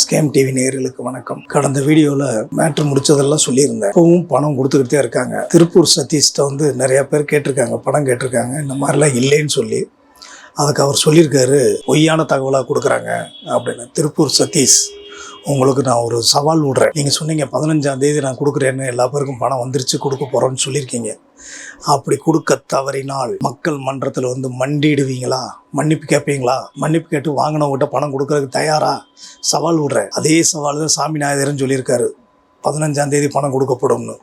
Scam TV நேர்களுக்கு வணக்கம். கடந்த வீடியோவில் மேட்ரு முடிச்சதெல்லாம் சொல்லியிருந்தேன். இப்பவும் பணம் கொடுத்துக்கிட்டே இருக்காங்க. திருப்பூர் சதீஷ்ட வந்து நிறைய பேர் கேட்டிருக்காங்க. பணம் கேட்டிருக்காங்க. இந்த மாதிரிலாம் இல்லைன்னு சொல்லி. அதுக்கு அவர் சொல்லியிருக்காரு பொய்யான தகவலாக கொடுக்குறாங்க. அப்படின்னு. திருப்பூர் சதீஷ் உங்களுக்கு நான் ஒரு சவால் விடுறேன். நீங்கள் சொன்னீங்க பதினஞ்சாம் தேதி நான் கொடுக்குறேன்னு எல்லா பேருக்கும் பணம் வந்துருச்சு கொடுக்க போகிறோன்னு சொல்லியிருக்கீங்க. அப்படி கொடுக்க தவறினால் மக்கள் மன்றத்தில் வந்து மண்டிடுவீங்களா? மன்னிப்பு கேட்பீங்களா? மன்னிப்பு கேட்டு வாங்கினவங்ககிட்ட பணம் கொடுக்கறதுக்கு தயாரா? சவால் விடுறேன். அதே சவால் தான் சாமிநாதரன் சொல்லியிருக்காரு. பதினஞ்சாம் தேதி பணம் கொடுக்கப்படும்னு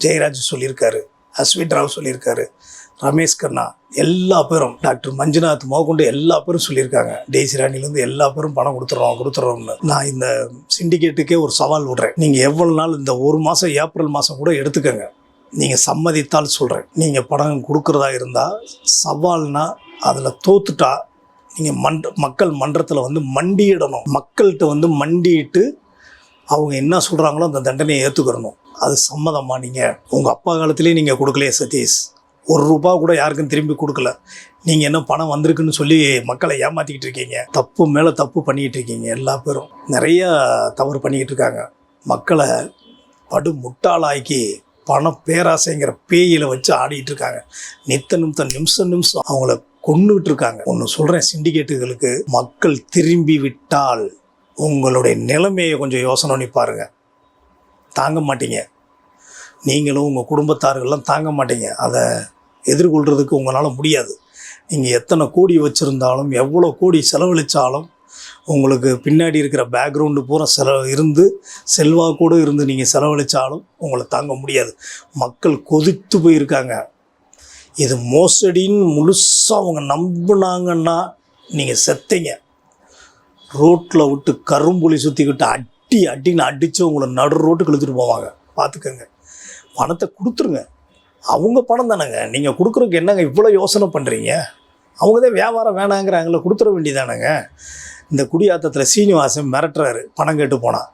ஜெயராஜ் சொல்லியிருக்காரு. அஸ்வின் ராவ் சொல்லியிருக்காரு. ரமேஷ் கண்ணா எல்லா பேரும் டாக்டர் மஞ்சுநாத் மோகொண்டு எல்லா பேரும் சொல்லியிருக்காங்க. டெய்சி ராணிலேருந்து எல்லா பேரும் பணம் கொடுத்துட்றோம் கொடுத்துட்றோம்னு நான் இந்த சிண்டிகேட்டுக்கே ஒரு சவால் விடுறேன். நீங்கள் எவ்வளோ நாள் இந்த ஒரு மாதம் ஏப்ரல் மாதம் கூட எடுத்துக்கோங்க. நீங்கள் சம்மதித்தால் சொல்கிறேன் நீங்கள் பணம் கொடுக்குறதா இருந்தால் சவால்னா அதில் தோத்துட்டா நீங்கள் மன்ற மக்கள் மன்றத்தில் வந்து மண்டியிடணும். மக்கள்கிட்ட வந்து மண்டியிட்டு அவங்க என்ன சொல்கிறாங்களோ அந்த தண்டனையை ஏற்றுக்கிறணும் அது சம்மதமா நீங்கள் உங்கள் அப்பா காலத்துலேயே நீங்கள் கொடுக்கலையே சதீஷ். ஒரு ரூபா கூட யாருக்கும் திரும்பி கொடுக்கல. நீங்கள் என்ன பணம் வந்திருக்குன்னு சொல்லி மக்களை ஏமாற்றிக்கிட்டு இருக்கீங்க. தப்பு மேலே தப்பு பண்ணிக்கிட்டு இருக்கீங்க எல்லா பேரும். நிறைய தவறு பண்ணிக்கிட்டு இருக்காங்க. மக்களை படு முட்டாளாக்கி பண பேராசைங்கிற பேயில வச்சு ஆடிட்டு இருக்காங்க. நித்த நிமித்தம் நிமிஷம் நிமிஷம் அவங்கள கொண்டுகிட்டு இருக்காங்க. ஒன்று சொல்கிறேன் சிண்டிகேட்டுகளுக்கு மக்கள் திரும்பி விட்டால் உங்களுடைய நிலைமையை கொஞ்சம் யோசனை பண்ணி பாருங்க. தாங்க மாட்டீங்க. நீங்களும் உங்கள் குடும்பத்தார்கள்லாம் தாங்க மாட்டீங்க. அதை எதிர்கொள்கிறதுக்கு உங்களால் முடியாது. நீங்கள் எத்தனை கோடி வச்சுருந்தாலும் எவ்வளோ கோடி செலவழித்தாலும் உங்களுக்கு பின்னாடி இருக்கிற பேக்ரவுண்டு பூரா செலவு இருந்து செல்வாக்கூட இருந்து நீங்கள் செலவழித்தாலும் உங்களை தாங்க முடியாது. மக்கள் கொதித்து போயிருக்காங்க. இது மோசடின்னு முழுசாக அவங்க நம்பினாங்கன்னா நீங்கள் செத்தீங்க. ரோட்டில் விட்டு கரும்புலி சுற்றிக்கிட்டு அடி அடின்னு அடித்து உங்களை நடு ரோட்டுக்கு இழுத்துட்டு போவாங்க. பார்த்துக்கோங்க பணத்தை கொடுத்துருங்க. அவங்க பணம் தானேங்க. நீங்கள் கொடுக்குறதுக்கு என்னங்க இவ்வளோ யோசனை பண்ணுறீங்க அவங்க தான் வியாபாரம் வேணாங்கிறாங்களே கொடுத்துட வேண்டியதானேங்க. இந்த குடியாத்தத்தில் சீனிவாசன் மிரட்டுறாரு பணம் கேட்டு போனால்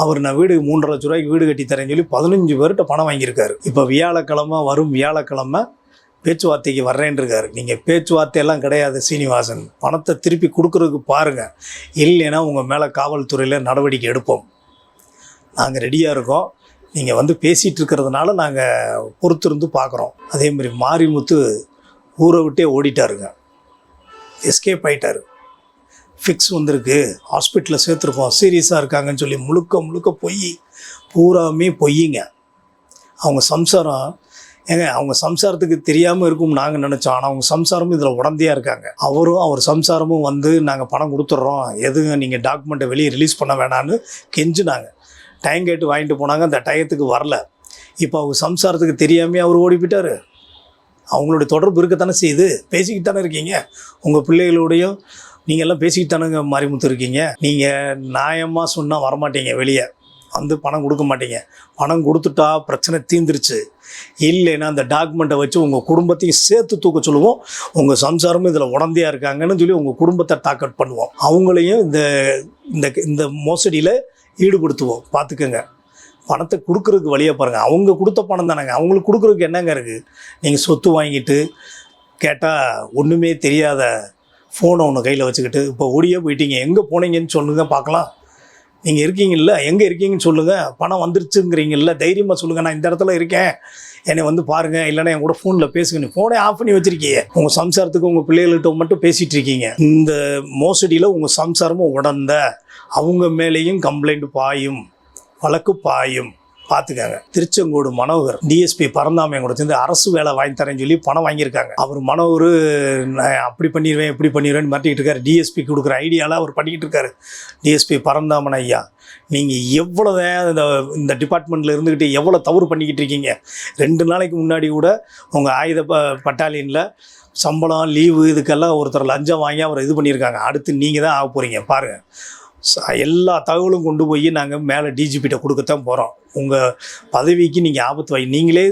அவர் நான் வீடு மூன்றரை லட்ச ரூபாய்க்கு வீடு கட்டி தரேன்னு சொல்லி பதினஞ்சு பேர்கிட்ட பணம் வாங்கியிருக்காரு. இப்போ வியாழக்கிழமை வரும் வியாழக்கிழமை பேச்சுவார்த்தைக்கு வர்றேன்ருக்காரு நீங்கள் பேச்சுவார்த்தையெல்லாம் கிடையாது சீனிவாசன். பணத்தை திருப்பி கொடுக்குறதுக்கு பாருங்கள் இல்லைன்னா உங்கள் மேலே காவல்துறையில் நடவடிக்கை எடுப்போம். நாங்கள் ரெடியாக இருக்கோம். நீங்கள் வந்து பேசிகிட்டு இருக்கிறதுனால நாங்கள் பொறுத்திருந்து பார்க்குறோம் அதே மாதிரி மாரிமுத்து ஊரை விட்டே ஓடிட்டாருங்க. எஸ்கேப் ஆகிட்டார் ஃபிக்ஸ் வந்திருக்கு. ஹாஸ்பிட்டலில் சேர்த்துருக்கோம். சீரியஸாக இருக்காங்கன்னு சொல்லி முழுக்க முழுக்க பொய் பூராமே பொய்யுங்க அவங்க சம்சாரம் ஏங்க அவங்க சம்சாரத்துக்கு தெரியாமல் இருக்கும் நாங்கள் நினச்சோம். ஆனால் அவங்க சம்சாரமும் இதில் உடந்தையாக இருக்காங்க. அவரும் அவர் சம்சாரமும் வந்து நாங்கள் பணம் கொடுத்துட்றோம். எதுங்க நீங்கள் டாக்குமெண்ட்டை வெளியே ரிலீஸ் பண்ண வேணான்னு கெஞ்சினாங்க. டைம் கேட்டு வாங்கிட்டு போனாங்க அந்த டயத்துக்கு வரல. இப்போ அவங்க சம்சாரத்துக்கு தெரியாமே அவர் ஓடி அவங்களுடைய தொடர்பு இருக்கத்தானே செய்யுது. பேசிக்கிட்டு தானே இருக்கீங்க. உங்கள் பிள்ளைகளோடையும் நீங்கள் எல்லாம் பேசிக்கிட்டு தானுங்க மாரிமுத்து இருக்கீங்க. நீங்கள் நியாயமாக சொன்னால் வரமாட்டீங்க வெளியே. வந்து பணம் கொடுக்க மாட்டீங்க. பணம் கொடுத்துட்டா பிரச்சனை தீந்துருச்சு இல்லைன்னா அந்த டாக்குமெண்ட்டை வச்சு உங்கள் குடும்பத்தையும் சேர்த்து தூக்க சொல்லுவோம். உங்கள் சம்சாரமும் இதில் உடந்தையாக இருக்காங்கன்னு சொல்லி உங்கள் குடும்பத்தை டாக்கெட் பண்ணுவோம். அவங்களையும் இந்த இந்த இந்த மோசடியில் ஈடுபடுத்துவோம். பார்த்துக்கோங்க. பணத்தை கொடுக்குறதுக்கு வழியாக பாருங்கள் அவங்க கொடுத்த பணம் தானேங்க. அவங்களுக்கு கொடுக்குறதுக்கு என்னங்க இருக்குது நீங்கள் சொத்து வாங்கிட்டு கேட்டால் ஒன்றுமே தெரியாத ஃபோனை ஒன்று கையில் வச்சுக்கிட்டு இப்போ ஓடியே போயிட்டீங்க. எங்கே போனீங்கன்னு சொல்லுங்க பார்க்கலாம். நீங்கள் இருக்கீங்கல்ல எங்கே இருக்கீங்கன்னு சொல்லுங்கள் பணம் வந்துருச்சுங்கிறீங்கல்ல தைரியமாக சொல்லுங்கள் நான் இந்த இடத்துல இருக்கேன். என்னை வந்து பாருங்கள் இல்லைன்னா என் கூட ஃபோனில் பேசுங்க. நீ ஃபோனே ஆஃப் பண்ணி வச்சுருக்கீங்க உங்கள் சம்சாரத்துக்கு உங்கள் பிள்ளைகள்கிட்ட மட்டும் பேசிகிட்டு இருக்கீங்க. இந்த மோசடியில் உங்கள் சம்சாரமும் உடந்த அவங்க மேலேயும் கம்ப்ளைண்ட் பாயும் வழக்கு பாயும். பார்த்துக்கங்க திருச்செங்கோடு மனோகர் டிஎஸ்பி பரந்தாமை கூட சேர்ந்து அரசு வேலை வாங்கி தரேன்னு சொல்லி பணம் வாங்கியிருக்காங்க. அவர் மனோகர் நான் அப்படி பண்ணிடுவேன் இப்படி பண்ணிடுவேன்னு மாட்டிக்கிட்டு இருக்காரு. டிஎஸ்பி கொடுக்குற ஐடியாலாம் அவர் பண்ணிக்கிட்டு இருக்காரு. டிஎஸ்பி பரந்தாமன் ஐயா நீங்கள் எவ்வளோ இந்த இந்த டிபார்ட்மெண்ட்டில் இருந்துக்கிட்டு எவ்வளோ தவறு பண்ணிக்கிட்டு இருக்கீங்க? ரெண்டு நாளைக்கு முன்னாடி கூட உங்கள் ஆயுத ப பட்டாலியனில் சம்பளம் லீவு இதுக்கெல்லாம் ஒருத்தர் லஞ்சம் வாங்கி அவர் இது பண்ணியிருக்காங்க. அடுத்து நீங்கள் தான் ஆக போகிறீங்க பாருங்கள் எல்லா தகவலும் கொண்டு போய் நாங்கள் மேலே டிஜிபிட்ட கொடுக்கத்தான் போகிறோம் உங்கள் பதவிக்கு நீங்கள் ஆபத்து வாங்கி நீங்களே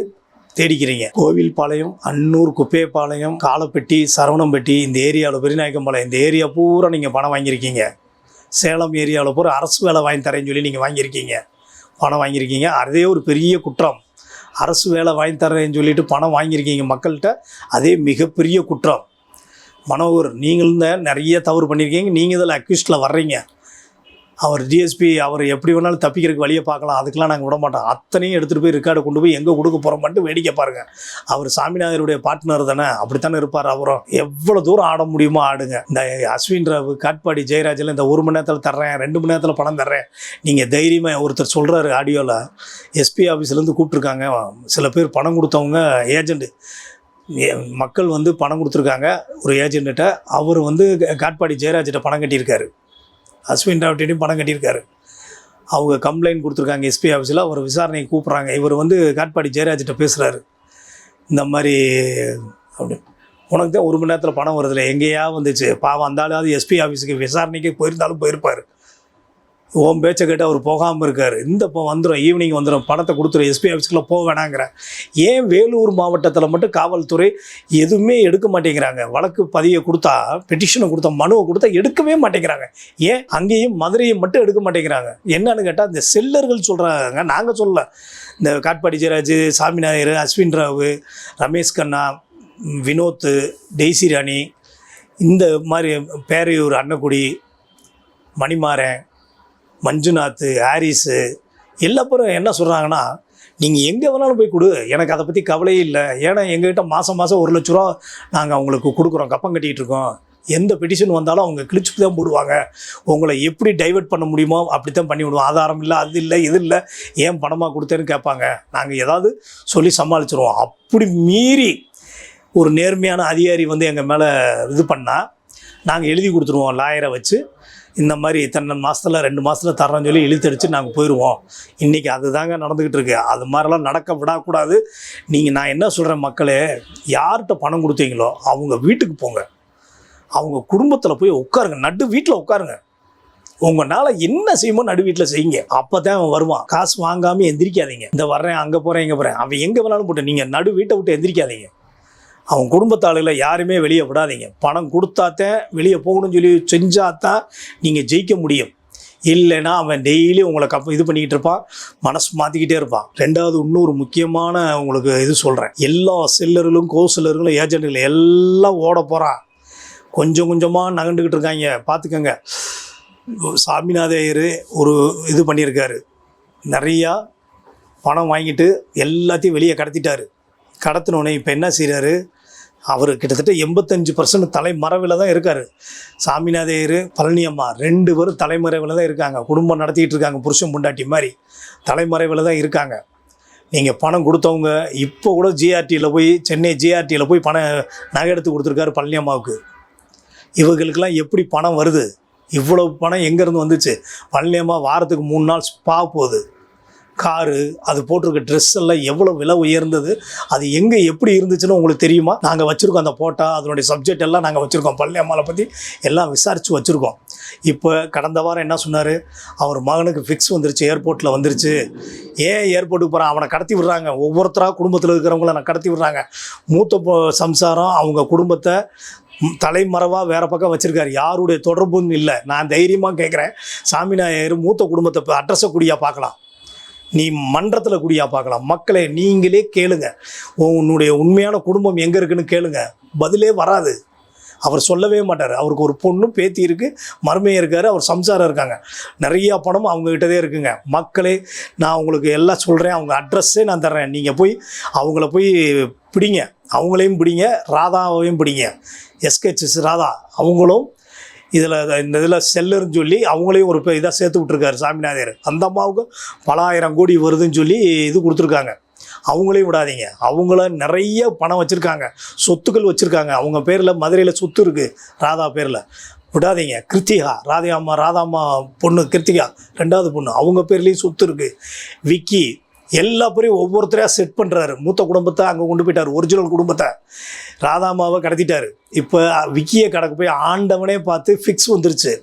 தேடிக்கிறீங்க. கோவில்பாளையம் அன்னூர் குப்பையப்பாளையம் காலப்பட்டி சரவணம்பட்டி இந்த ஏரியாவில் பெரியநாயக்கம்பாளையம் இந்த ஏரியா பூரா நீங்கள் பணம் வாங்கியிருக்கீங்க. சேலம் ஏரியாவில் பூரா அரசு வேலை வாங்கி தரேன்னு சொல்லி நீங்கள் வாங்கியிருக்கீங்க. பணம் வாங்கியிருக்கீங்க. அதே ஒரு பெரிய குற்றம். அரசு வேலை வாங்கி தரேன்னு சொல்லிட்டு பணம் வாங்கியிருக்கீங்க மக்கள்கிட்ட. அதே மிகப்பெரிய குற்றம். மனோகர் நீங்களும் தான் நிறைய தவறு பண்ணியிருக்கீங்க. நீங்கள் இதில் அக்யூஸ்டில் வர்றீங்க. அவர் டிஎஸ்பி அவர் எப்படி வேணாலும் தப்பிக்கிறதுக்கு வழியை பார்க்கலாம். அதுக்கெல்லாம் நாங்கள் விட மாட்டோம் அத்தனையும் எடுத்துகிட்டு போய் ரெக்கார்டை கொண்டு போய் எங்கே கொடுக்க போகிறோம்ட்டு வேடிக்கை பாருங்கள் அவர் சாமிநாதருடைய பார்ட்னர் தானே? அப்படித்தானே இருப்பார் அவரும் எவ்வளோ தூரம் ஆட முடியுமோ ஆடுங்க. இந்த அஸ்வின் ராவ் காட்பாடி ஜெயராஜில் இந்த ஒரு மணி நேரத்தில் தர்றேன் ரெண்டு மணி நேரத்தில் பணம் தர்றேன். நீங்கள் தைரியமாக ஒருத்தர் சொல்கிறாரு ஆடியோவில் எஸ்பி ஆஃபீஸ்லேருந்து கூப்பிட்ருக்காங்க சில பேர் பணம் கொடுத்தவங்க ஏஜெண்ட்டு மக்கள் வந்து பணம் கொடுத்துருக்காங்க. ஒரு ஏஜென்ட்ட அவர் வந்து காட்பாடி ஜெயராஜிட்ட பணம் கட்டியிருக்காரு. அஸ்வின் ராவட்டியும் பணம் கட்டியிருக்காரு. அவங்க கம்ப்ளைண்ட் கொடுத்துருக்காங்க எஸ்பி ஆஃபீஸில் அவர் விசாரணைக்கு கூப்பிட்றாங்க. இவர் வந்து காட்பாடி ஜெயராஜிட்ட பேசுகிறாரு இந்த மாதிரி அப்படி. உனக்கு தான் ஒரு மணி நேரத்தில் பணம் வருதுல்ல. எங்கேயா வந்துச்சு. பாவம் அந்த ஆளாவது எஸ்பி ஆஃபீஸுக்கு விசாரணைக்கு போயிருந்தாலும் போயிருப்பார். ஓம் பேச்சை கேட்டு அவர் போகாமல் இருக்கார். இந்த இப்போ வந்துடும் ஈவினிங் வந்துடும் பணத்தை கொடுத்துரும் எஸ்பி ஆஃபீஸ்க்குள்ள போக வேணாங்கிற. ஏன் வேலூர் மாவட்டத்தில் மட்டும் காவல்துறை எதுவுமே எடுக்க மாட்டேங்கிறாங்க? வழக்கு பதிவை கொடுத்தா பெட்டிஷனை கொடுத்தா மனுவை கொடுத்தா எடுக்கவே மாட்டேங்கிறாங்க. ஏன்? அங்கேயும் மதுரையும் மட்டும் எடுக்க மாட்டேங்கிறாங்க. என்னன்னு கேட்டால் இந்த செல்லர்கள் சொல்கிறாங்க நாங்கள் சொல்லல. இந்த காட்பாடி ஜெயராஜ் சாமிநாயர் அஸ்வின் ராவு ரமேஷ் கண்ணா வினோத் டெய்சி ராணி இந்த மாதிரி பேரையூர் அன்னக்குடி மணிமாறன் மஞ்சுநாத் ஹாரிஸு எல்லா பேரும் என்ன சொல்கிறாங்கன்னா நீங்கள் எங்கே வேணாலும் போய் கொடு. எனக்கு அதை பற்றி கவலையே இல்லை. ஏன்னா எங்ககிட்ட மாதம் மாதம் ஒரு லட்ச ரூபா நாங்கள் அவங்களுக்கு கொடுக்குறோம். கப்பம் கட்டிகிட்டு இருக்கோம். எந்த பெட்டிஷன் வந்தாலும் அவங்க கிழிச்சு தான் போடுவாங்க. உங்களை எப்படி டைவர்ட் பண்ண முடியுமோ அப்படி தான் பண்ணி விடுவோம். ஆதாரம் இல்லை அது இல்லை இது இல்லை. ஏன் பணமாக கொடுத்தேன்னு கேட்பாங்க. நாங்கள் ஏதாவது சொல்லி சமாளிச்சிருவோம். அப்படி மீறி ஒரு நேர்மையான அதிகாரி வந்து எங்கள் மேலே இது பண்ணால் நாங்கள் எழுதி கொடுத்துருவோம் லாயரை வச்சு. இந்த மாதிரி இத்தனை மாதத்தில் ரெண்டு மாதத்தில் தரோன்னு சொல்லி இழுத்தடிச்சு நாங்கள் போயிடுவோம் இன்றைக்கி அதுதாங்க நடந்துக்கிட்டு இருக்கு அது மாதிரிலாம் நடக்க விடக்கூடாது. நீங்கள் நான் என்ன சொல்கிறேன் மக்களே யார்கிட்ட பணம் கொடுத்தீங்களோ அவங்க வீட்டுக்கு போங்க. அவங்க குடும்பத்தில் போய் உட்காருங்க. நடு வீட்டில் உட்காருங்க. உங்களால் என்ன செய்யுமோ நடு வீட்டில் செய்யுங்க. அப்போ தான் அவன் வருவான். காசு வாங்காமல் எந்திரிக்காதீங்க. இந்த வர்றேன் அங்கே போகிறேன் இங்கே போகிறேன் அவன் எங்கே வேணாலும் போட்டு நீங்கள் நடு வீட்டை விட்டு எந்திரிக்காதீங்க. அவன் குடும்பத்தாளில் யாருமே வெளியே விடாதீங்க. பணம் கொடுத்தாத்தான் வெளியே போகணும்னு சொல்லி செஞ்சாதான் நீங்கள் ஜெயிக்க முடியும். இல்லைன்னா அவன் டெய்லி உங்களை கப் இது பண்ணிக்கிட்டு இருப்பான். மனசு மாற்றிக்கிட்டே இருப்பான். ரெண்டாவது இன்னொரு முக்கியமான உங்களுக்கு இது சொல்கிறேன் எல்லா செல்லர்களும் கோ செல்லர்களும் ஏஜென்ட்டுகள் எல்லாம் ஓட போகிறான் கொஞ்சம் கொஞ்சமாக நகண்டுக்கிட்டு இருக்காங்க. பார்த்துக்கங்க. சாமிநாதையர் ஒரு இது பண்ணியிருக்காரு. நிறையா பணம் வாங்கிட்டு எல்லாத்தையும் வெளியே கடத்திட்டார். கடத்தினோடனே இப்போ என்ன செய்கிறாரு அவர் கிட்டத்தட்ட எண்பத்தஞ்சு பர்சன்ட் தலைமறைவில் தான் இருக்கார். சாமிநாதையர் பழனியம்மா ரெண்டு பேரும் தலைமறைவில் தான் இருக்காங்க. குடும்பம் நடத்திக்கிட்டு இருக்காங்க புருஷன் புண்டாட்டி மாதிரி. தலைமறைவில் தான் இருக்காங்க. நீங்கள் பணம் கொடுத்தவங்க இப்போ கூட ஜிஆர்டியில் போய் சென்னை ஜிஆர்டியில் போய் பணம் நகை எடுத்து கொடுத்துருக்காரு பழனியம்மாவுக்கு. இவங்களுக்கெல்லாம் எப்படி பணம் வருது? இவ்வளவு பணம் எங்கேருந்து வந்துச்சு? பழனியம்மா வாரத்துக்கு மூணு நாள் ஸ்பா போகுது. காரு அது போட்டிருக்க ட்ரெஸ் எல்லாம் எவ்வளோ விலை உயர்ந்தது அது எங்கே எப்படி இருந்துச்சுன்னு உங்களுக்கு தெரியுமா? நாங்கள் வச்சுருக்கோம் அந்த போட்டா அதனுடைய சப்ஜெக்ட் எல்லாம் நாங்கள் வச்சுருக்கோம். பள்ளி அம்மாவை பற்றி எல்லாம் விசாரித்து வச்சுருக்கோம். இப்போ கடந்த வாரம் என்ன சொன்னார்? அவர் மகனுக்கு ஃபிக்ஸ் வந்துருச்சு ஏர்போர்ட்டில் வந்துருச்சு. ஏன் ஏர்போர்ட்டுக்கு போகிறான் அவனை கடத்தி விடுறாங்க. ஒவ்வொருத்தராக குடும்பத்தில் இருக்கிறவங்கள நான் கடத்தி விடுறாங்க. மூத்த சம்சாரம் அவங்க குடும்பத்தை தலைமறைவாக வேறு பக்கம் வச்சுருக்காரு. யாருடைய தொடர்புன்னு இல்லை. நான் தைரியமாக கேட்குறேன் சாமிநாயர் மூத்த குடும்பத்தை அட்ரஸை கூடியா பார்க்கலாம். நீ மன்றத்தில் குடியா பார்க்கலாம். மக்களை நீங்களே கேளுங்க. உன்னுடைய உண்மையான குடும்பம் எங்கே இருக்குன்னு கேளுங்க. பதிலே வராது. அவர் சொல்லவே மாட்டார். அவருக்கு ஒரு பொண்ணும் பேத்தி இருக்குது மருமையாக இருக்கார் அவர் சம்சாரம் இருக்காங்க. நிறையா பணம் அவங்ககிட்டதே இருக்குங்க. மக்களே நான் உங்களுக்கு எல்லாம் சொல்கிறேன் அவங்க அட்ரஸ்ஸே நான் தர்றேன். நீங்கள் போய் அவங்கள போய் பிடிங்க. அவங்களையும் பிடிங்க. ராதாவையும் பிடிங்க. எஸ்கெச்எஸ் ராதா அவங்களும் இதில் இந்த இதில் செல்லுன்னு சொல்லி அவங்களையும் ஒரு இதாக சேர்த்து விட்ருக்காரு சாமிநாதர். அந்த அம்மாவுக்கு பல ஆயிரம் கோடி வருதுன்னு சொல்லி இது கொடுத்துருக்காங்க. அவங்களையும் விடாதீங்க. அவங்கள நிறைய பணம் வச்சுருக்காங்க. சொத்துக்கள் வச்சுருக்காங்க. அவங்க பேரில் மதுரையில் சொத்து இருக்குது ராதா பேரில். விடாதீங்க. கிருத்திகா ராதா அம்மா ராதா அம்மா பொண்ணு கிருத்திகா ரெண்டாவது பொண்ணு. அவங்க பேர்லேயும் சொத்து இருக்குது விக்கி எல்லா பேரையும் ஒவ்வொருத்தரையாக செட் பண்ணுறாரு மூத்த குடும்பத்தை அங்கே கொண்டு போயிட்டார். ஒரிஜினல் குடும்பத்தை. ராதாமாவை கடத்திட்டாரு. இப்போ விக்கியை கடக்க போய் ஆண்டவனே பார்த்து ஃபிக்ஸ் வந்துருச்சு.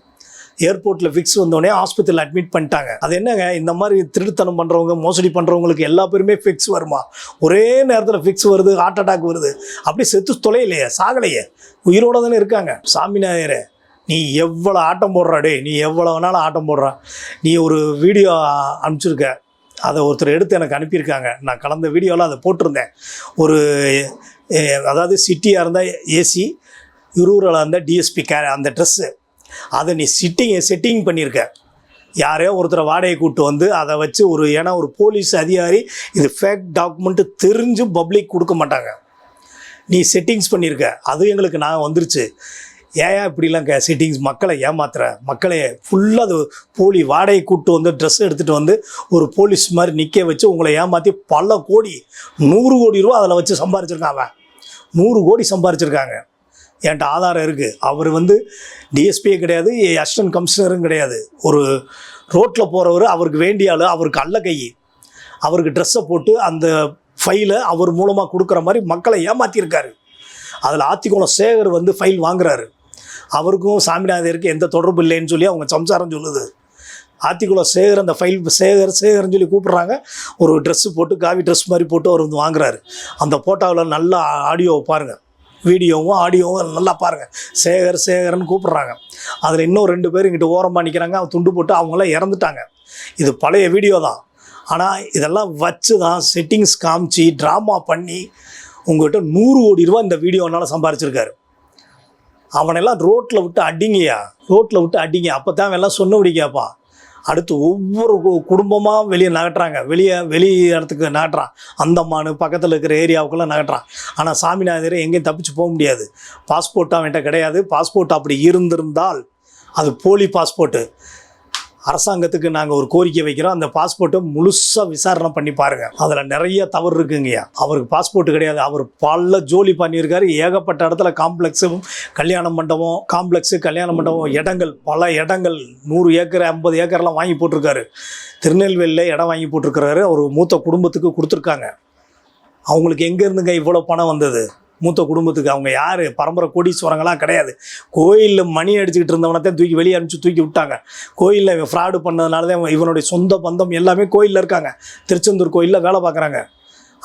ஏர்போர்ட்டில் ஃபிக்ஸ் வந்தோடனே ஆஸ்பத்திரியில் அட்மிட் பண்ணிட்டாங்க. அது என்னங்க? இந்த மாதிரி திருடுத்தனம் பண்ணுறவங்க மோசடி பண்ணுறவங்களுக்கு எல்லா பேருமே ஃபிக்ஸ் வருமா? ஒரே நேரத்தில் ஃபிக்ஸ் வருது ஹார்ட் அட்டாக் வருது. அப்படி செத்து தொலையிலையே சாகலையே. உயிரோடு தானே இருக்காங்க. சாமிநாயரே நீ எவ்வளோ ஆட்டம் போடுறாடே நீ எவ்வளோ வேணாலும் ஆட்டம் போடுற? நீ ஒரு வீடியோ அனுப்பிச்சிருக்க. அதை ஒருத்தர் எடுத்து எனக்கு அனுப்பியிருக்காங்க. நான் கலந்த வீடியோவில் அதை போட்டிருந்தேன். ஒரு அதாவது சிட்டியாக இருந்தால் ஏசி ரூரலாக இருந்தால் டிஎஸ்பி கே அந்த ட்ரெஸ்ஸு அதை நீ சிட்டிங் செட்டிங் பண்ணியிருக்க. யாரையோ ஒருத்தரை வாடகை கூட்டு வந்து அதை வச்சு ஒரு ஏன்னா ஒரு போலீஸ் அதிகாரி இது ஃபேக் டாக்குமெண்ட்டு தெரிஞ்சு பப்ளிக் கொடுக்க மாட்டாங்க. நீ செட்டிங்ஸ் பண்ணியிருக்க. அது எங்களுக்கு நான் வந்துருச்சு. ஏன் இப்படிலாம் கே சிட்டிங்ஸ் மக்களை ஏமாத்துற? மக்களை ஃபுல்லாக அது போலி வாடகை கூட்டு வந்து ட்ரெஸ் எடுத்துகிட்டு வந்து ஒரு போலீஸ் மாதிரி நிற்க வச்சு உங்களை ஏமாற்றி பல கோடி நூறு கோடி ரூபா அதில் வச்சு சம்பாரிச்சிருக்கான் அவன். நூறு கோடி சம்பாரிச்சிருக்காங்க. என்கிட்ட ஆதாரம் இருக்குது அவர் வந்து டிஎஸ்பியே கிடையாது அசிஸ்டன்ட் கமிஷனரும் கிடையாது. ஒரு ரோட்டில் போகிறவர் அவருக்கு வேண்டிய ஆள் அவருக்கு அல்ல கை. அவருக்கு ட்ரெஸ்ஸை போட்டு அந்த ஃபைலை அவர் மூலமாக கொடுக்குற மாதிரி மக்களை ஏமாற்றியிருக்காரு அதில் ஆத்திக்குளம் சேகர் வந்து ஃபைல் வாங்குறாரு. அவருக்கும் சாமிநாதருக்கு எந்த தொடர்பு இல்லைன்னு சொல்லி அவங்க சம்சாரம் சொல்லுது. ஆத்திக்குளம் சேகர் அந்த ஃபைல் சேகர் சேகர்னு சொல்லி கூப்பிட்றாங்க. ஒரு ட்ரெஸ்ஸு போட்டு காவி ட்ரெஸ் மாதிரி போட்டு அவர் வந்து வாங்குறாரு. அந்த போட்டோவில் நல்லா ஆடியோவை பாருங்கள் வீடியோவும் ஆடியோவும் நல்லா பாருங்கள் சேகர் சேகர்னு கூப்பிட்றாங்க. அதில் இன்னும் ரெண்டு பேர் இங்கிட்ட ஓரமாக நிற்கிறாங்க அவன் துண்டு போட்டு அவங்களாம் இறந்துட்டாங்க. இது பழைய வீடியோ தான். ஆனால் இதெல்லாம் வச்சு தான் செட்டிங்ஸ் காமிச்சு ட்ராமா பண்ணி உங்கள்கிட்ட நூறு கோடி ரூபா இந்த வீடியோனால சம்பாரிச்சிருக்காரு. அவனெல்லாம் ரோட்டில் விட்டு அடிங்கயா ரோட்டில் விட்டு அடிங்க. அப்போ தான் அவன் எல்லாம் சொன்னபடி கேட்பான் அடுத்து ஒவ்வொரு கு- குடும்பமாக வெளியே நகட்டுறாங்க வெளியே வெளி இடத்துக்கு நகட்டுறான் அந்தமானு பக்கத்தில் இருக்கிற ஏரியாவுக்குள்ளே நகட்டுறான் ஆனால் சாமிநாதர் எங்கேயும் தப்பிச்சு போக முடியாது. பாஸ்போர்ட் அவன்கிட்ட கிடையாது. பாஸ்போர்ட் அப்படி இருந்திருந்தால் அது போலி பாஸ்போர்ட்டு. அரசாங்கத்துக்கு நாங்கள் ஒரு கோரிக்கை வைக்கிறோம். அந்த பாஸ்போர்ட்டை முழுசாக விசாரணை பண்ணி பாருங்கள் அதில் நிறைய தவறு இருக்குங்கய்யா. அவருக்கு பாஸ்போர்ட் கிடையாது. அவர் பல ஜோலி பண்ணியிருக்காரு. ஏகப்பட்ட இடத்துல காம்ப்ளெக்ஸும் கல்யாண மண்டபம் காம்ப்ளெக்ஸு கல்யாண மண்டபம் இடங்கள் பல இடங்கள் நூறு ஏக்கர் ஐம்பது ஏக்கர்லாம் வாங்கி போட்டிருக்காரு. திருநெல்வேலியில் இடம் வாங்கி போட்டிருக்கிறாரு. அவர் மூத்த குடும்பத்துக்கு கொடுத்துருக்காங்க. அவங்களுக்கு எங்கேருந்துங்க இவ்வளோ பணம் வந்தது? மூத்த குடும்பத்துக்கு அவங்க யார்? பரம்பரை கோடீஸ்வரங்களாம் கிடையாது. கோயிலில் மணி அடிச்சுக்கிட்டு இருந்தவனை தான் தூக்கி வெளியே அனுப்பிச்சு தூக்கி விட்டாங்க. கோயிலில் இவன் ஃப்ராடு பண்ணதுனால தான் இவனுடைய சொந்த பந்தம் எல்லாமே கோயிலில் இருக்காங்க. திருச்செந்தூர் கோயிலில் வேலை பார்க்குறாங்க.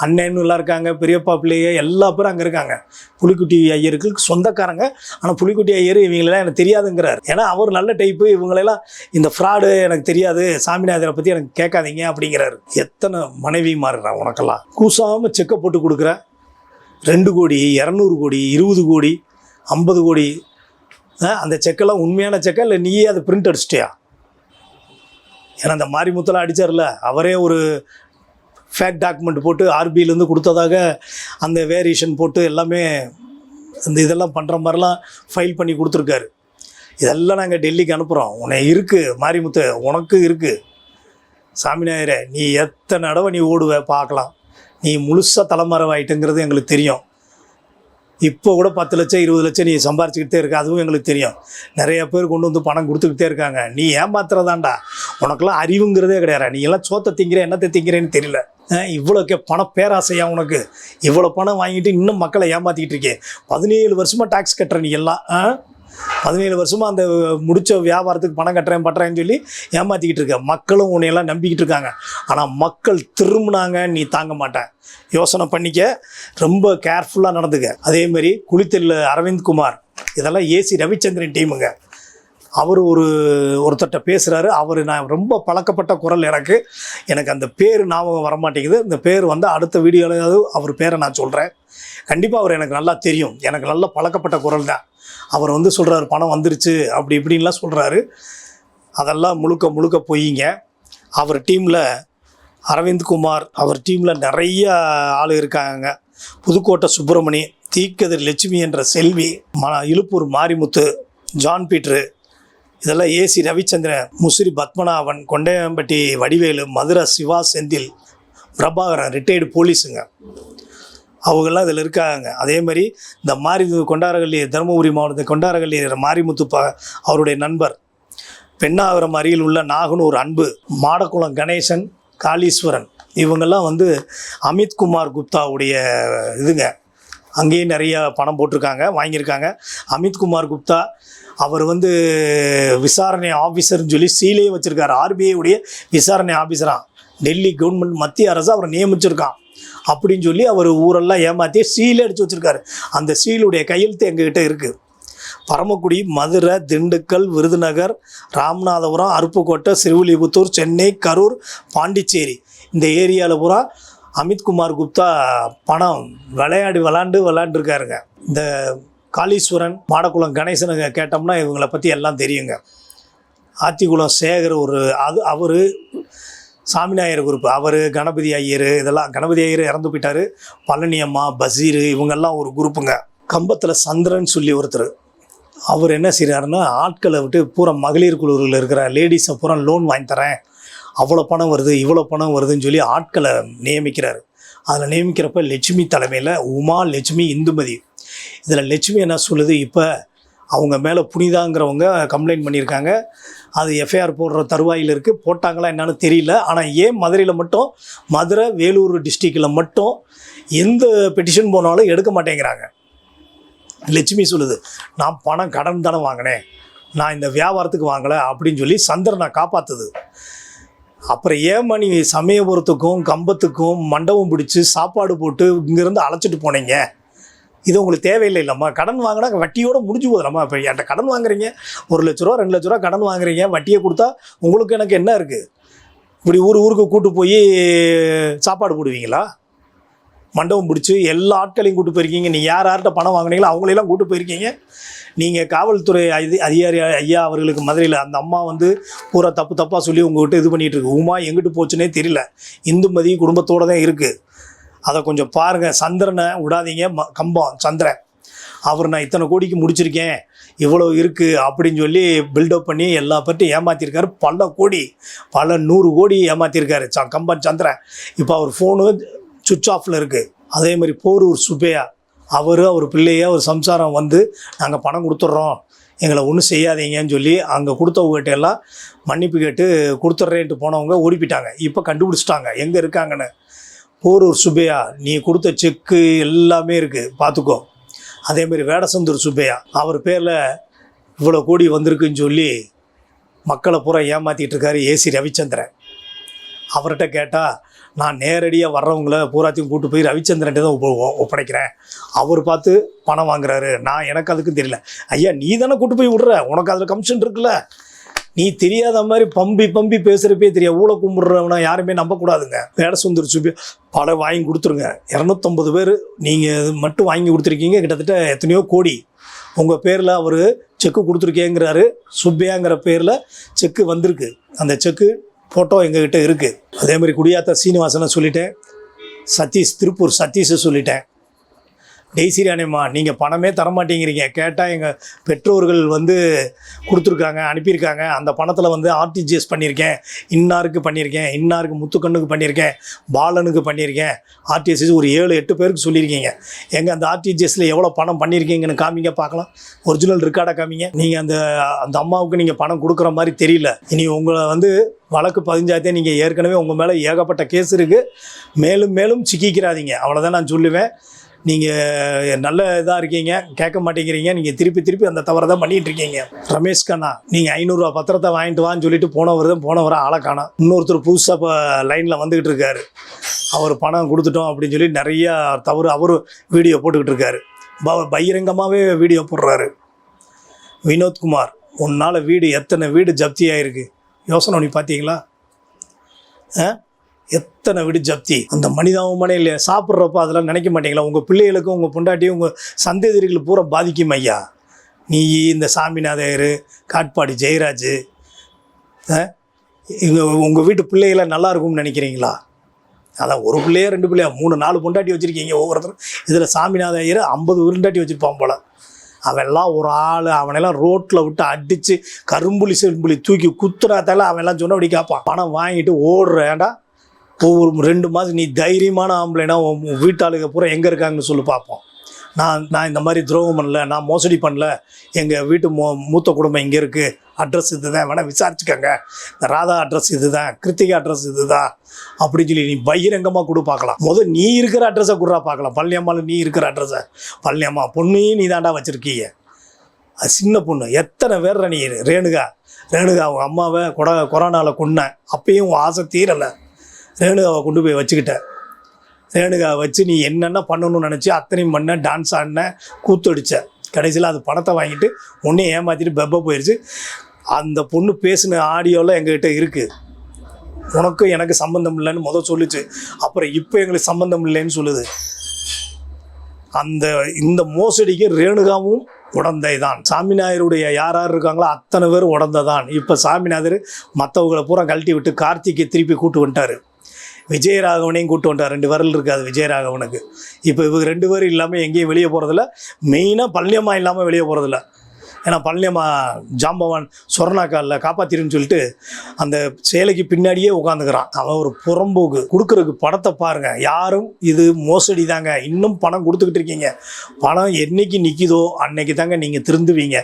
அண்ணன்னு எல்லாம் இருக்காங்க பெரியப்பா பிள்ளைய எல்லா பேரும் அங்கே இருக்காங்க. புலிக்குட்டி ஐயருக்கு சொந்தக்காரங்க. ஆனால் புலிக்குட்டி ஐயர் இவங்களெல்லாம் எனக்கு தெரியாதுங்கிறார். ஏன்னா அவர் நல்ல டைப்பு இவங்களெல்லாம் இந்த ஃப்ராடு எனக்கு தெரியாது. சாமிநாதரை பற்றி எனக்கு கேட்காதீங்க அப்படிங்கிறாரு. எத்தனை மனைவி மாறுறான் உனக்கெல்லாம்? கூசாமல் செக்கை போட்டு கொடுக்குற. ரெண்டு கோடி இரநூறு கோடி இருபது கோடி ஐம்பது கோடி. ஆ, அந்த செக்கெல்லாம் உண்மையான செக்கா இல்லை நீயே அதை பிரிண்ட் அடிச்சிட்டியா? ஏன்னா அந்த மாரிமுத்தெல்லாம் அடித்தார்ல அவரே ஒரு ஃபேக் டாக்குமெண்ட் போட்டு ஆர்பிஐலேருந்து கொடுத்ததாக அந்த வேரியேஷன் போட்டு எல்லாமே இந்த இதெல்லாம் பண்ணுற மாதிரிலாம் ஃபைல் பண்ணி கொடுத்துருக்காரு. இதெல்லாம் நாங்கள் டெல்லிக்கு அனுப்புகிறோம் உன்னை இருக்குது மாரிமுத்து உனக்கு இருக்குது சாமிநாயரே நீ எத்தனை தடவை நீ ஓடுவ பார்க்கலாம். நீ முழுசாக தலைமறைவாயிட்டுங்கிறது எங்களுக்கு தெரியும். இப்போ கூட பத்து லட்சம் இருபது லட்சம் நீ சம்பாரிச்சுக்கிட்டே இருக்க அதுவும் எங்களுக்கு தெரியும். நிறைய பேர் கொண்டு வந்து பணம் கொடுத்துக்கிட்டே இருக்காங்க. நீ ஏமாத்துறதாண்டா உனக்கெல்லாம் அறிவுங்கிறதே கிடையாது நீ எல்லாம் சோத்தை திங்கிற என்னத்தை திங்கிறேன்னு தெரியல. அஹ் பண பேராசையா உனக்கு? இவ்வளோ பணம் வாங்கிட்டு இன்னும் மக்களை ஏமாற்றிக்கிட்டு இருக்கே. பதினேழு வருஷமாக டேக்ஸ் கட்டுற நீ எல்லாம் ஆ? பதினேழு வருஷமாக அந்த முடிச்ச வியாபாரத்துக்கு பணம் கட்டுறேன் பட்டுறேன்னு சொல்லி ஏமாற்றிக்கிட்டு இருக்க. மக்களும் உன்னையெல்லாம் நம்பிக்கிட்டு இருக்காங்க. ஆனால் மக்கள் திரும்பினாங்க நீ தாங்க மாட்டேன் யோசனை பண்ணிக்க ரொம்ப கேர்ஃபுல்லாக நடந்துக்க. அதே மாதிரி குளித்தல் அரவிந்த் குமார் இதெல்லாம் ஏசி ரவிச்சந்திரன் டீமுங்க. அவர் ஒரு ஒருத்தர்கிட்ட பேசுகிறாரு அவர் நான் ரொம்ப பழக்கப்பட்ட குரல் எனக்கு. எனக்கு அந்த பேர் ஞாபகம் வர மாட்டேங்குது இந்த பேர் வந்து அடுத்த வீடியோவில் அவர் பேரை நான் சொல்கிறேன் கண்டிப்பாக அவர் எனக்கு நல்லா தெரியும். எனக்கு நல்ல பழக்கப்பட்ட குரல் தான் அவர் வந்து சொல்கிறாரு பணம் வந்துருச்சு அப்படி இப்படின்லாம் சொல்கிறாரு அதெல்லாம் முழுக்க முழுக்க போயிங்க. அவர் டீமில் அரவிந்த் குமார் அவர் டீமில் நிறைய ஆள் இருக்காங்க. புதுக்கோட்டை சுப்பிரமணி தீக்கதிர் லட்சுமி என்ற செல்வி ம இழுப்பூர் மாரிமுத்து ஜான் பீட்ரு இதெல்லாம் ஏசி ரவிச்சந்திரன் முசிறி பத்மநாபன் கொண்டையம்பட்டி வடிவேலு மதுரை சிவா செந்தில் பிரபாகரன் ரிட்டையர்டு போலீஸுங்க அவங்களாம் அதில் இருக்காங்க. அதே மாதிரி இந்த மாரி கொண்டாரகல்லி தருமபுரி மாவட்டத்தை கொண்டாரகல்லி மாரிமுத்து பா அவருடைய நண்பர். பெண்ணாகரம் அருகில் உள்ள நாகனூர் அன்பு மாடக்குளம் கணேசன் காளீஸ்வரன் இவங்கெல்லாம் வந்து அமித்குமார் குப்தாவுடைய இதுங்க. அங்கேயும் நிறைய பணம் போட்டிருக்காங்க வாங்கியிருக்காங்க. அமித்குமார் குப்தா அவர் வந்து விசாரணை ஆஃபீஸர்னு சொல்லி சீலையே வச்சுருக்காரு. ஆர்பிஐ உடைய விசாரணை ஆஃபீஸராக டெல்லி கவர்மெண்ட் மத்திய அரசு அவரை நியமிச்சிருக்கான். அப்படின்னு சொல்லி அவர் ஊரெல்லாம் ஏமாற்றி சீலே அடித்து வச்சுருக்காரு. அந்த சீலுடைய கையெழுத்து எங்ககிட்ட இருக்குது பரமக்குடி மதுரை திண்டுக்கல் விருதுநகர் ராமநாதபுரம் அருப்புக்கோட்டை சிறுவில்லிபுத்தூர் சென்னை கரூர் பாண்டிச்சேரி. இந்த ஏரியாவில் பூரா அமித்குமார் குப்தா பணம் விளையாடி விளாண்டு விளாண்டுருக்காருங்க. இந்த காளீஸ்வரன் மாடக்குளம் கணேசனுங்க கேட்டோம்னா இவங்களை பற்றி எல்லாம் தெரியுங்க. ஆத்திக்குளம் சேகர் ஒரு அது அவர் சாமிநாயர் குரூப் அவர் கணபதி ஐயர் இதெல்லாம் கணபதி ஐயர் இறந்து போயிட்டார். பழனி அம்மா பசீர் இவங்கெல்லாம் ஒரு குரூப்புங்க. கம்பத்தில் சந்திரன் சொல்லி ஒருத்தர். அவர் என்ன செய்கிறாருன்னா ஆட்களை விட்டு பூரா மகளிர் குழுவில் இருக்கிற லேடிஸை பூரா லோன் வாங்கி தரேன். அவ்வளோ பணம் வருது இவ்வளோ பணம் வருதுன்னு சொல்லி ஆட்களை நியமிக்கிறார். அதில் நியமிக்கிறப்ப லட்சுமி தலைமையில் உமா லட்சுமி இந்துமதி. இதில் லட்சுமி என்ன சொல்லுது இப்போ அவங்க மேலே புனிதாங்கிறவங்க கம்ப்ளைண்ட் பண்ணியிருக்காங்க. அது எஃப்ஐஆர் போடுற தருவாயில் இருக்குது போட்டாங்களா என்னன்னு தெரியல. ஆனால் ஏன் மதுரையில் மட்டும் மதுரை வேலூர் டிஸ்ட்ரிக்டில் மட்டும் எந்த பெட்டிஷன் போனாலும் எடுக்க மாட்டேங்கிறாங்க. லட்சுமி சொல்லுது நான் பணம் கடன் தானே வாங்கினேன். நான் இந்த வியாபாரத்துக்கு வாங்கலை அப்படின்னு சொல்லி சந்திரனை காப்பாற்றுது அப்புறம் ஏமா நீ சமயபுரத்துக்கும் கம்பத்துக்கும் மண்டபம் பிடிச்சி சாப்பாடு போட்டு இங்கேருந்து அழைச்சிட்டு போனீங்க. இது உங்களுக்கு தேவையில்லை இல்லைம்மா. கடன் வாங்கினா வட்டியோட முடிஞ்சு போதுலம்மா இப்போ என்கிட்ட கடன் வாங்குறீங்க. ஒரு லட்ச ரூபா ரெண்டு லட்ச ரூபா கடன் வாங்குறீங்க. வட்டியை கொடுத்தா உங்களுக்கு எனக்கு என்ன இருக்குது இப்படி ஊர் ஊருக்கு கூட்டு போய் சாப்பாடு போடுவீங்களா? மண்டபம் பிடிச்சி எல்லா ஆட்களையும் கூட்டு போயிருக்கீங்க. நீ யார் யார்கிட்ட பணம் வாங்குனீங்களோ அவங்களெல்லாம் கூட்டு போயிருக்கீங்க. நீங்கள் காவல்துறை அதி அதிகாரி ஐயா அவர்களுக்கு மதுரையில் அந்த அம்மா வந்து பூரா தப்பு தப்பாக சொல்லி உங்கள்கிட்ட இது பண்ணிகிட்டு இருக்கு. உமா எங்கிட்டு போச்சுன்னே தெரியல. இந்துமதி குடும்பத்தோடு தான் இருக்குது அதை கொஞ்சம் பாருங்கள் சந்திரனை விடாதீங்க ம கம்பம் சந்திரன். அவர் நான் இத்தனை கோடிக்கு முடிச்சிருக்கேன் இவ்வளோ இருக்குது அப்படின்னு சொல்லி பில்டப் பண்ணி எல்லா பற்றியும் ஏமாற்றிருக்காரு பல கோடி பல நூறு கோடி ஏமாற்றிருக்காரு ச கம்பன் சந்திரன். இப்போ அவர் ஃபோனு சுவிட்ச் ஆஃபில் இருக்குது அதே மாதிரி போரூர் சுபையா அவர் அவர் பிள்ளையே ஒரு சம்சாரம் வந்து நாங்கள் பணம் கொடுத்துட்றோம். எங்களை ஒன்றும் செய்யாதீங்கன்னு சொல்லி அங்கே கொடுத்தவங்ககிட்ட எல்லாம் மன்னிப்பு கேட்டு கொடுத்துட்றேன்ட்டு போனவங்க ஓடிப்பிட்டாங்க இப்போ கண்டுபிடிச்சிட்டாங்க. எங்கே இருக்காங்கன்னு. போரூர் சுபையா நீ கொடுத்த செக்கு எல்லாமே இருக்குது பார்த்துக்கோ அதேமாரி வேடசந்தூர் சுப்பையா அவர் பேரில் இவ்வளோ கோடி வந்திருக்குன்னு சொல்லி மக்களை பூரா ஏமாற்றிட்டு இருக்காரு ஏசி ரவிச்சந்திரன். அவர்கிட்ட கேட்டால் நான் நேரடியாக வர்றவங்கள பூராத்தையும் கூட்டு போய் ரவிச்சந்திரன்ட்டு தான் ஒப்ப- ஒப்படைக்கிறேன். அவர் பார்த்து பணம் வாங்குறாரு. நான் எனக்கு அதுக்கும் தெரியல. ஐயா நீ தானே கூட்டு போய் விடுற? உனக்கு அதில் கமிஷன் இருக்குல்ல? நீ தெரியாத மாதிரி பம்பி பம்பி பேசுகிறப்பே தெரியாது. ஊழ கும்பிட்றவனா யாருமே நம்பக்கூடாதுங்க. வேட சுந்தர் சுப்பி படம் வாங்கி கொடுத்துருங்க. இரநூத்தம்பது பேர் நீங்கள் மட்டும் வாங்கி கொடுத்துருக்கீங்க. கிட்டத்தட்ட எத்தனையோ கோடி. உங்கள் பேரில் அவர் செக்கு கொடுத்துருக்கேங்கிறாரு. சுப்பையாங்கிற பேரில் செக்கு வந்திருக்கு. அந்த செக்கு ஃபோட்டோ எங்ககிட்ட இருக்குது அதே மாதிரி குடியாத்த சீனிவாசனை சொல்லிட்டேன். சதீஷ் திருப்பூர் சதீஷை சொல்லிட்டேன். டெய்ஸி ராணிம்மா நீங்கள் பணமே தரமாட்டேங்கிறீங்க. கேட்டால் எங்கள் பெற்றோர்கள் வந்து கொடுத்துருக்காங்க அனுப்பியிருக்காங்க. அந்த பணத்தில் வந்து ஆர்டிஜிஎஸ் பண்ணியிருக்கேன் இன்னாருக்கு பண்ணியிருக்கேன் இன்னாருக்கு முத்துக்கண்ணுக்கு பண்ணியிருக்கேன் பாலனுக்கு பண்ணியிருக்கேன். ஆர்டிஎஸ்எஸ் ஒரு ஏழு எட்டு பேருக்கு சொல்லியிருக்கீங்க. எங்கள் அந்த ஆர்டிஜிஎஸில் எவ்வளோ பணம் பண்ணியிருக்கீங்கன்னு காமிங்க பார்க்கலாம். ஒரிஜினல் ரெக்கார்டாக காமிங்க. நீங்கள் அந்த அந்த அம்மாவுக்கு நீங்கள் பணம் கொடுக்குற மாதிரி தெரியல. இனி உங்களை வந்து வழக்கு பதிஞ்சாத்தே நீங்கள் ஏற்கனவே உங்கள் மேலே ஏகப்பட்ட கேஸ் இருக்குது மேலும் மேலும் சிக்கிக்கிறாதீங்க. அவ்வளோதான் நான் சொல்லுவேன். நீங்கள் நல்ல இதாக இருக்கீங்க கேட்க மாட்டேங்கிறீங்க நீங்கள் திருப்பி திருப்பி அந்த தவறை தான் பண்ணிகிட்டு இருக்கீங்க ரமேஷ் கண்ணா நீங்கள் ஐநூறுரூவா பத்திரத்தை வாங்கிட்டு வான்னு சொல்லிட்டு போனவர் தான் போனவரை ஆளை காணோம். இன்னொருத்தர் புதுசாக இப்போ லைனில் வந்துக்கிட்டு இருக்காரு. அவர் பணம் கொடுத்துட்டோம் அப்படின்னு சொல்லி நிறையா தவறு அவரும் வீடியோ போட்டுக்கிட்டு இருக்காரு. ப பகிரங்கமாகவே வீடியோ போடுறாரு. வினோத்குமார் உன்னால் வீடு எத்தனை வீடு ஜப்தி ஆகிருக்கு யோசனை பண்ணி பார்த்தீங்களா ஆ? எத்தனை வீடு ஜப்தி? அந்த மனிதாபமானே இல்லையா சாப்பிட்றப்ப அதெல்லாம் நினைக்க மாட்டீங்களா? உங்கள் பிள்ளைகளுக்கும் உங்கள் பொண்டாட்டியும் உங்கள் சந்தேதிகள் பூரா பாதிக்கும் ஐயா. நீ இந்த சாமிநாதையர் காட்பாடி ஜெயராஜ் இங்கே உங்கள் வீட்டு பிள்ளைகளை நல்லா இருக்கும்னு நினைக்கிறீங்களா? அதான் ஒரு பிள்ளையா ரெண்டு பிள்ளையா? மூணு நாலு பொண்டாட்டி வச்சுருக்கீங்க ஒவ்வொருத்தரும். இதில் சாமிநாத ஐயர் ஐம்பது உருண்டாட்டி வச்சுருப்பான் போல. அவெல்லாம் ஒரு ஆள் அவனெல்லாம் ரோட்டில் விட்டு அடித்து கரும்புலி செரும்புலி தூக்கி குத்துறாத்தால அவன்லாம் சொன்னபடி கேட்பான் பணம் வாங்கிட்டு ஓடுறேன்டா. ஒவ்வொரு ரெண்டு மாதம் நீ தைரியமான ஆம்பளைனா உன் வீட்டாளுங்க பூரா எங்கே இருக்காங்கன்னு சொல்லி பார்ப்போம் நான் நான் இந்த மாதிரி துரோகம் பண்ணல நான் மோசடி பண்ணல. எங்கள் வீட்டு மோ மூத்த குடும்பம் இங்கே இருக்குது அட்ரஸ் இது தான் வேணால் விசாரிச்சுக்கோங்க. இந்த ராதா அட்ரஸ் இது தான் கிருத்திகா அட்ரஸ் இது தான் அப்படின்னு சொல்லி நீ பகிரங்கமாக கொடு பார்க்கலாம் முதல் நீ இருக்கிற அட்ரஸை கொடுறா பார்க்கலாம் பழனியம்மாவில் நீ இருக்கிற அட்ரஸை பழனியம்மா பொண்ணையும் நீ தாண்டா வச்சுருக்கீங்க. அது சின்ன பொண்ணு. எத்தனை பேர் நீ ரேணுகா? ரேணுகா அவங்க அம்மாவை கொட கொரோனாவில் கொன்னேன் அப்பயும் உன் ஆசை தீரலை. ரேணுகாவை கொண்டு போய் வச்சுக்கிட்டேன். ரேணுகாவை வச்சு நீ என்னென்ன பண்ணணும்னு நினச்சி அத்தனையும் பண்ண டான்ஸ் ஆடின கூத்தடிச்ச. கடைசியில் அது பணத்தை வாங்கிட்டு உன்னையும் ஏமாற்றிட்டு பெப்ப போயிடுச்சு அந்த பொண்ணு பேசின ஆடியோலாம் எங்ககிட்ட இருக்குது உனக்கும் எனக்கு சம்மந்தம் இல்லைன்னு முதல் சொல்லுச்சு. அப்புறம் இப்போ எங்களுக்கு சம்மந்தம் இல்லைன்னு சொல்லுது. அந்த இந்த மோசடிக்கு ரேணுகாவும் உடந்தை தான் சாமிநாயருடைய யார் யார் இருக்காங்களோ அத்தனை பேர் உடந்தை தான் இப்போ சாமிநாதர் மற்றவங்களை பூரா கழட்டி விட்டு கார்த்திகை திருப்பி கூட்டு வந்துட்டார். விஜயராகவனையும் கூட்டு வந்துட்டார். ரெண்டு விரல் இருக்காது விஜயராகவனுக்கு. இப்போ இவங்க ரெண்டு பேரும் இல்லாமல் எங்கேயும் வெளியே போகிறதில்ல மெயினாக பழனியம்மா இல்லாமல் வெளியே போகிறதில்ல ஏன்னா பழனியம்மா ஜாம்பவான் சொர்ணாக்காலில் காப்பாத்திருன்னு சொல்லிட்டு அந்த சேலைக்கு பின்னாடியே உட்காந்துக்கிறான் அவன் ஒரு புறம்போக்கு. கொடுக்குறதுக்கு படத்தை பாருங்கள் யாரும் இது மோசடி தாங்க இன்னும் பணம் கொடுத்துக்கிட்டு இருக்கீங்க. பணம் என்னைக்கு நிற்கிதோ அன்னைக்கு தாங்க நீங்கள் திருந்துவீங்க.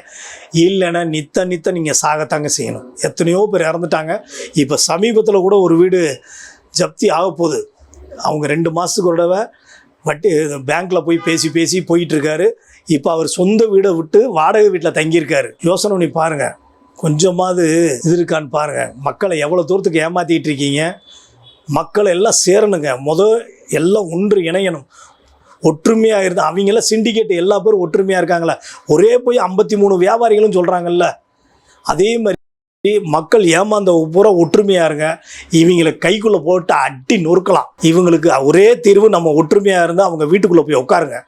இல்லைன்னா நித்த நித்த நீங்கள் சாகத்தாங்க செய்யணும். எத்தனையோ பேர் இறந்துட்டாங்க. இப்போ சமீபத்தில் கூட ஒரு வீடு ஜப்தி ஆக போகுது. அவங்க ரெண்டு மாதத்துக்கு ஒரு தடவை வட்டி பேங்க்கில் போய் பேசி பேசி போயிட்டுருக்காரு. இப்போ அவர் சொந்த வீடை விட்டு வாடகை வீட்டில் தங்கியிருக்காரு. யோசனை பண்ணி பாருங்கள் கொஞ்சமாவது இது இருக்கான்னு பாருங்கள் மக்களை எவ்வளோ தூரத்துக்கு ஏமாற்றிட்டு இருக்கீங்க? மக்களை எல்லாம் சேரணுங்க. முதல் எல்லாம் ஒன்று இணையணும். ஒற்றுமையாக இருந்து அவங்கெல்லாம் சிண்டிகேட் எல்லா பேரும் ஒற்றுமையாக இருக்காங்களே. ஒரே போய் ஐம்பத்தி மூணு வியாபாரிகளும் சொல்கிறாங்கல்ல அதே மாதிரி மக்கள் ஏமாந்த பூரா ஒற்றுமையாக இருங்க. இவங்களை கைக்குள்ளே போட்டு அடி நொறுக்கலாம். இவங்களுக்கு ஒரே தீர்வு நம்ம ஒற்றுமையாக இருந்தால் அவங்க வீட்டுக்குள்ளே போய் உட்காருங்க.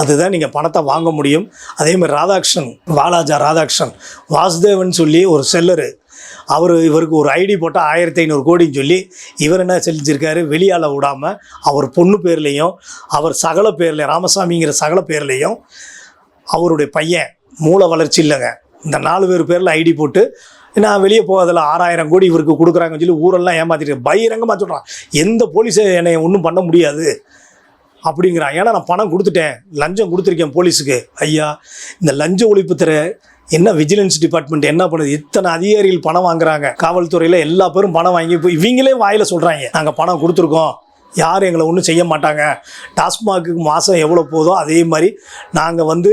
அதுதான் நீங்கள் பணத்தை வாங்க முடியும். அதே மாதிரி ராதாகிருஷ்ணன் வாலாஜா ராதாகிருஷ்ணன் வாசுதேவன் சொல்லி ஒரு செல்லரு. அவர் இவருக்கு ஒரு ஐடி போட்டால் ஆயிரத்தி ஐநூறு கோடின்னு சொல்லி இவர் என்ன செலுத்திருக்காரு வெளியால் விடாமல் அவர் பொண்ணு பேர்லேயும் அவர் சகல பேர்லையும் ராமசாமிங்கிற சகல பேர்லேயும் அவருடைய பையன் மூளை வளர்ச்சி இல்லைங்க. இந்த நாலு பேர் பேரில் ஐடி போட்டு நான் வெளியே போகாதில் ஆறாயிரம் கோடி இவருக்கு கொடுக்குறாங்கன்னு சொல்லி ஊரெல்லாம் ஏமாத்திட்டு பகிரங்கமாக சொல்கிறான் எந்த போலீஸு என்னை ஒன்றும் பண்ண முடியாது அப்படிங்கிறான். ஏன்னா நான் பணம் கொடுத்துட்டேன். லஞ்சம் கொடுத்துருக்கேன் போலீஸுக்கு. ஐயா இந்த லஞ்ச ஒழிப்புத்துறை என்ன விஜிலன்ஸ் டிபார்ட்மெண்ட் என்ன பண்ணுது? இத்தனை அதிகாரிகள் பணம் வாங்குறாங்க. காவல்துறையில் எல்லா பேரும் பணம் வாங்கி போய் இவங்களே வாயில் சொல்கிறாங்க நாங்கள் பணம் கொடுத்துருக்கோம். யாரும் எங்களை ஒன்றும் செய்ய மாட்டாங்க. டாஸ்மாக்கு மாதம் எவ்வளோ போதோ அதே மாதிரி நாங்கள் வந்து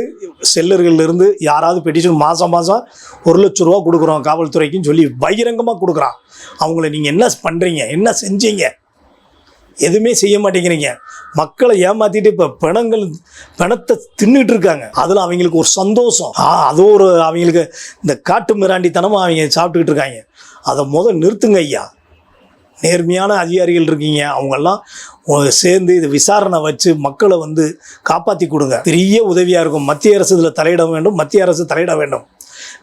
செல்லர்கள்லேருந்து யாராவது பெட்டிஷன் மாதம் மாதம் ஒரு லட்ச ரூபா கொடுக்குறோம் காவல்துறைக்குன்னு சொல்லி பகிரங்கமாக கொடுக்குறான். அவங்கள நீங்கள் என்ன பண்ணுறீங்க என்ன செஞ்சீங்க? எதுவுமே செய்ய மாட்டேங்கிறீங்க. மக்களை ஏமாற்றிட்டு இப்போ பிணங்கள் பிணத்தை தின்னுட்டு இருக்காங்க. அதில் அவங்களுக்கு ஒரு சந்தோஷம். ஆ அது ஒரு அவங்களுக்கு இந்த காட்டு மிராண்டித்தனமாக அவங்க சாப்பிட்டுக்கிட்டு இருக்காங்க. அதை முதல் நிறுத்துங்க ஐயா. நேர்மையான அதிகாரிகள் இருக்கீங்க அவங்கெல்லாம் சேர்ந்து இது விசாரணை வச்சு மக்களை வந்து காப்பாற்றி கொடுங்க. பெரிய உதவியாக இருக்கும். மத்திய அரசு இதில் தலையிட வேண்டும். மத்திய அரசு தலையிட வேண்டும்.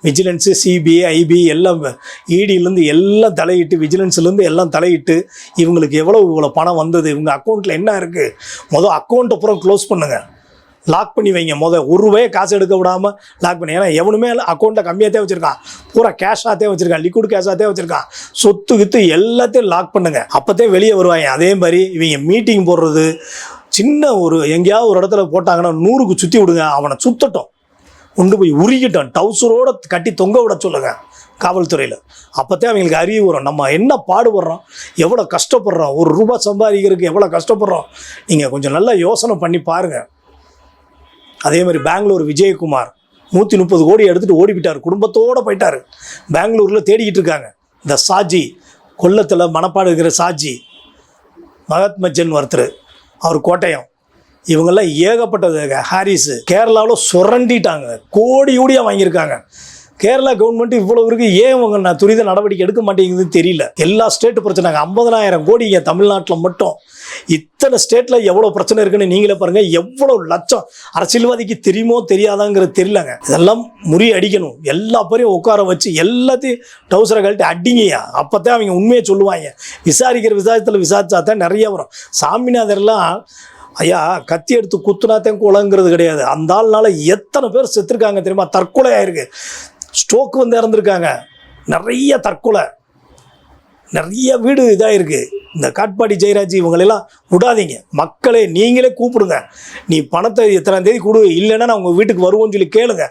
விஜிலன்ஸு சிபிஐ ஐபி எல்லாம் இடியிலேருந்து எல்லாம் தலையிட்டு விஜிலன்ஸ்லேருந்து எல்லாம் தலையிட்டு இவங்களுக்கு எவ்வளோ இவ்வளோ பணம் வந்தது? இவங்க அக்கௌண்ட்டில் என்ன இருக்குது மொதல் அக்கௌண்ட் அப்புறம் க்ளோஸ் பண்ணுங்கள் லாக் பண்ணி வைங்க. மொதல் ஒரு ரூபாயை காசு எடுக்க விடாமல் லாக் பண்ணி. ஏன்னா எவனுமே அக்கௌண்ட்டை கம்மியாகத்தே வச்சுருக்கான். பூரா கேஷாகத்தே வச்சுருக்கான். லிக்விட் கேஷாகத்தே வச்சுருக்கான். சொத்து கித்து எல்லாத்தையும் லாக் பண்ணுங்க. அப்போத்தே வெளியே வருவாங்க. அதே மாதிரி இவங்க மீட்டிங் போடுறது சின்ன ஒரு எங்கேயாவது ஒரு இடத்துல போட்டாங்கன்னா நூறுக்கு சுற்றி விடுங்க. அவனை சுத்தட்டும். கொண்டு போய் உருகிட்டோம். டவுசரோட கட்டி தொங்க விட சொல்லுங்க காவல்துறையில். அப்போத்தே அவங்களுக்கு அறிவு வரும். நம்ம என்ன பாடுபடுறோம்? எவ்வளோ கஷ்டப்படுறோம்? ஒரு ரூபா சம்பாதிக்கிறதுக்கு எவ்வளோ கஷ்டப்படுறோம்? நீங்கள் கொஞ்சம் நல்லா யோசனை பண்ணி பாருங்கள் அதே மாதிரி பெங்களூர் விஜயகுமார் நூற்றி முப்பது கோடி எடுத்துகிட்டு ஓடிவிட்டார். குடும்பத்தோடு போயிட்டார். பெங்களூரில் தேடிக்கிட்டு இருக்காங்க. இந்த சாஜி கொல்லத்தில் மணப்பாடு இருக்கிற சாஜி மகாத்மஜன் ஒருத்தர் அவர் கோட்டயம். இவங்கெல்லாம் ஏகப்பட்டது. ஹாரிஸு கேரளாவில் சுரண்டிட்டாங்க. கோடி கோடியாக வாங்கியிருக்காங்க. கேரளா கவர்மெண்ட் இவ்வளோ இருக்கு ஏன் இவங்க நான் துரித நடவடிக்கை எடுக்க மாட்டேங்குதுன்னு தெரியல. எல்லா ஸ்டேட்டு பிரச்சனை ஐம்பதனாயிரம் கோடி இங்கே தமிழ்நாட்டில் மட்டும். இத்தனை ஸ்டேட்டில் எவ்வளோ பிரச்சனை இருக்குன்னு நீங்களே பாருங்கள் எவ்வளோ லட்சம் அரசியல்வாதிக்கு தெரியுமோ தெரியாதாங்கிறது தெரியலங்க. இதெல்லாம் முறியடிக்கணும் எல்லா பேரையும் உட்கார வச்சு எல்லாத்தையும் டவுசரை கழட்டி அடிங்கய்யா. அப்போத்தான் அவங்க உண்மையை சொல்லுவாங்க விசாரிக்கிற விசாரத்தில் விசாரிச்சா தான் நிறைய வரும். சாமிநாதர்லாம் ஐயா கத்தி எடுத்து குத்துனாத்தேன் குளங்கிறது கிடையாது. அந்த ஆள்னால எத்தனை பேர் செத்துருக்காங்க தெரியுமா? தற்கொலை ஆயிருக்கு ஸ்ட்ரோக் வந்து இறந்துருக்காங்க. நிறைய தற்கொலை. நிறைய வீடு இதாக இருக்குது இந்த காட்பாடி ஜெயராஜ் இவங்களெல்லாம் விடாதீங்க. மக்களே நீங்களே கூப்பிடுங்க. நீ பணத்தை எத்தனாம் தேதி கொடு இல்லைன்னா நான் உங்கள் வீட்டுக்கு வருவோன்னு சொல்லி கேளுங்க.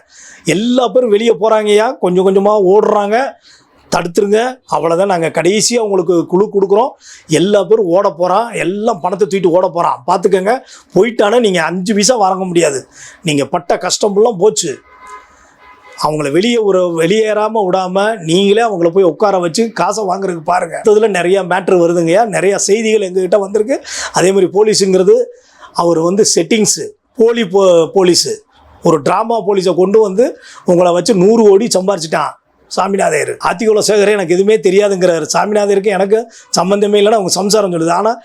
எல்லா பேரும் வெளியே போகிறாங்கய்யா கொஞ்சம் கொஞ்சமாக ஓடுறாங்க. தடுத்துருங்க. அவ்வளோதான் நாங்கள் கடைசியாக உங்களுக்கு குழு கொடுக்குறோம். எல்லா பேரும் ஓட போகிறான் எல்லாம் பணத்தை தூக்கிட்டு ஓட போகிறான் பார்த்துக்கங்க போயிட்டானே நீங்கள் அஞ்சு பைசா வாங்க முடியாது. நீங்கள் பட்ட கஷ்டமெல்லாம் போச்சு. அவங்கள வெளியே ஒரு வெளியேறாமல் விடாமல் நீங்களே அவங்கள போய் உட்கார வச்சு காசை வாங்குறதுக்கு பாருங்கள் இதில் நிறைய மேட்ரு வருதுங்கய்யா நிறைய செய்திகள் எங்ககிட்ட வந்திருக்கு. அதே மாதிரி போலீஸுங்கிறது அவர் வந்து செட்டிங்ஸு போலி போ போலீஸு. ஒரு ட்ராமா போலீஸை கொண்டு வந்து உங்களை வச்சு நூறு கோடி சம்பாரிச்சிட்டான். சாமிநாதையர் ஆத்திகுல சேகர் எனக்கு எதுவுமே தெரியாதுங்கிறாரு. சாமிநாதையருக்கு எனக்கு சம்மந்தமே இல்லைன்னு அவங்க சம்சாரம் சொல்லுது. ஆனால்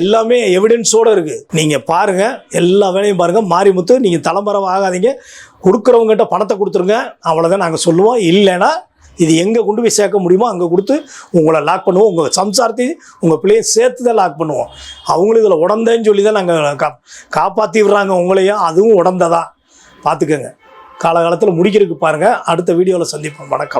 எல்லாமே எவிடன்ஸோடு இருக்குது நீங்கள் பாருங்கள் எல்லா வேலையும் பாருங்கள் மாரிமுத்து நீங்கள் தலைமறைவு ஆகாதீங்க. கொடுக்குறவங்ககிட்ட பணத்தை கொடுத்துருங்க. அவ்வளோதான் நாங்கள் சொல்லுவோம். இல்லைன்னா இது எங்கே கொண்டு போய் சேர்க்க முடியுமோ அங்கே கொடுத்து உங்களை லாக் பண்ணுவோம். உங்கள் சம்சாரத்தையும் உங்கள் பிள்ளையை சேர்த்து தான் லாக் பண்ணுவோம். அவங்களும் இதில் உடந்தேன்னு சொல்லி தான் நாங்கள் கா காப்பாற்றி விடுறாங்க உங்களையும் அதுவும் உடந்ததான் பார்த்துக்கோங்க. காலகாலத்தில் முடிக்கிறதுக்கு பாருங்கள் அடுத்த வீடியோவில் சந்திப்போம். வணக்கம்.